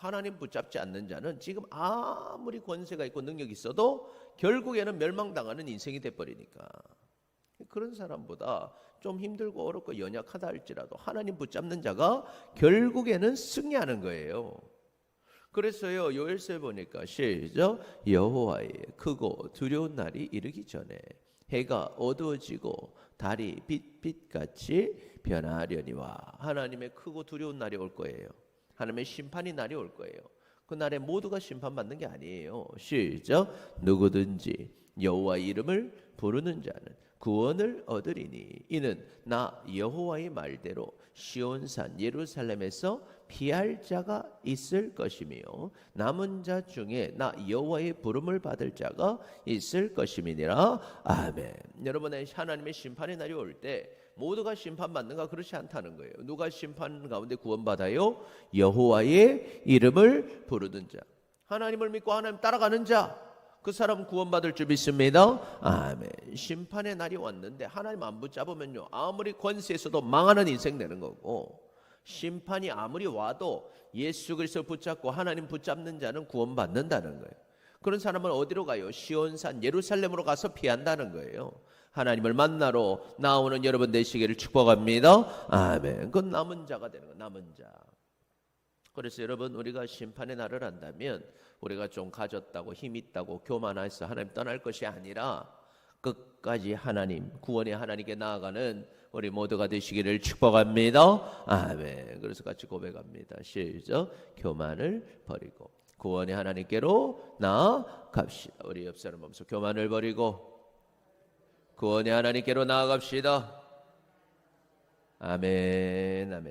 하나님 붙잡지 않는 자는 지금 아무리 권세가 있고 능력이 있어도 결국에는 멸망당하는 인생이 돼버리니까 그런 사람보다 좀 힘들고 어렵고 연약하다 할지라도 하나님 붙잡는 자가 결국에는 승리하는 거예요. 그래서요 요엘서에 보니까 시작 여호와의 크고 두려운 날이 이르기 전에 해가 어두워지고 달이 빛빛같이 변하려니와 하나님의 크고 두려운 날이 올 거예요. 하나님의 심판이 날이 올 거예요. 그 날에 모두가 심판받는 게 아니에요. 시작 누구든지 여호와 이름을 부르는 자는 구원을 얻으리니 이는 나 여호와의 말대로 시온산 예루살렘에서 피할 자가 있을 것이며 남은 자 중에 나 여호와의 부름을 받을 자가 있을 것임이니라 아멘. 여러분의 하나님의 심판의 날이 올 때 모두가 심판받는가 그렇지 않다는 거예요. 누가 심판 가운데 구원받아요? 여호와의 이름을 부르는 자. 하나님을 믿고 하나님 따라가는 자. 그 사람 구원받을 줄 믿습니다. 아멘. 심판의 날이 왔는데 하나님 안 붙잡으면요. 아무리 권세에서도 망하는 인생 되는 거고 심판이 아무리 와도 예수 그리스도 붙잡고 하나님 붙잡는 자는 구원받는다는 거예요. 그런 사람은 어디로 가요? 시온산 예루살렘으로 가서 피한다는 거예요. 하나님을 만나러 나오는 여러분 되시기를 축복합니다. 아멘. 그건 남은 자가 되는 거 남은 자. 그래서 여러분 우리가 심판의 날을 한다면 우리가 좀 가졌다고 힘 있다고 교만해서 하나님 떠날 것이 아니라 끝까지 하나님 구원의 하나님께 나아가는 우리 모두가 되시기를 축복합니다. 아멘. 그래서 같이 고백합니다. 시작. 교만을 버리고 구원의 하나님께로 나아갑시다. 우리 옆 사람 몸소 교만을 버리고 구원의 하나님께로 나아갑시다. 아멘. 아멘.